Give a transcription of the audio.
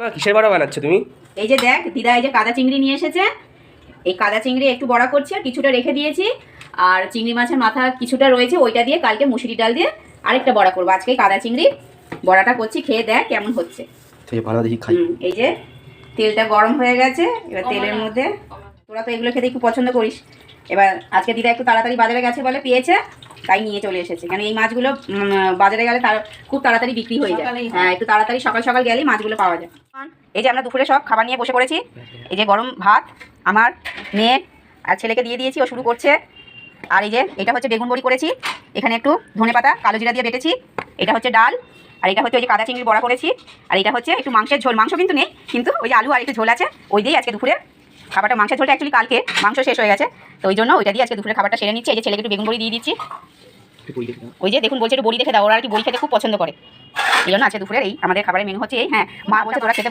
মা কিসের বড়া বানাচ্ছ তুমি? এই যে দেখ দিদা এই যে কাদা চিংড়ি নিয়ে এসেছে। এই কাদা চিংড়ি একটু বড়া করছি আর কিছুটা রেখে দিয়েছি। আর চিংড়ি মাছের মাথা কিছুটা রয়েছে ওইটা দিয়ে কালকে মুসুরি ডাল দিয়ে আরেকটা বড়া করব। আজকে কাদা চিংড়ি বড়াটা করছি খেয়ে দেখ কেমন হচ্ছে। এই যে তেলটা গরম হয়ে গেছে এবার তেলের মধ্যে তোরা তো এগুলো খেতে খুব পছন্দ করিস। এবার আজকে দিদা একটু তাড়াতাড়ি বাজারে গেছে বলে পেয়েছে তাই নিয়ে চলে এসেছে। কারণ এই মাছগুলো বাজারে গেলে তার খুব তাড়াতাড়ি বিক্রি হয়ে যায়। হ্যাঁ। একটু তাড়াতাড়ি সকাল সকাল গেলেই মাছগুলো পাওয়া যায়। এই যে আমরা দুপুরে সব খাবার নিয়ে বসে পড়েছি। এই যে গরম ভাত আমার মেয়ে আর ছেলেকে দিয়ে দিয়েছি ও শুরু করছে। আর এই যে এটা হচ্ছে বেগুন বড়ি করেছি। এখানে একটু ধনে পাতা কালো জিরা দিয়ে বেটেছি। এটা হচ্ছে ডাল আর এটা হচ্ছে ওই যে কাদা চিংড়ি বড়া করেছি। আর এটা হচ্ছে একটু মাংসের ঝোল। মাংস কিন্তু নেই কিন্তু ওই যে আলু আর একটু ঝোল আছে ওই দিয়েই আজকে দুপুরে খাবারটা মাংসের ঝোলটা অ্যাকচুয়ালি কালকে মাংস শেষ হয়ে গেছে। তো ওই জন্য ওইটা দিয়ে আজকে দুপুরে খাবারটা সেরে নিচ্ছি। এই যে ছেলেকে একটু বেগুন বড়ি দিয়ে দিচ্ছি। ওই যে দেখুন বলছে একটু বড়ি দেখে দাও। ওরা আর কি বড়ি খেতে খুব পছন্দ করে। এই জন্য আজকে দুপুরের এই আমাদের খাবারের মেনু হচ্ছে এই। হ্যাঁ মা বলছে তোরা খেতে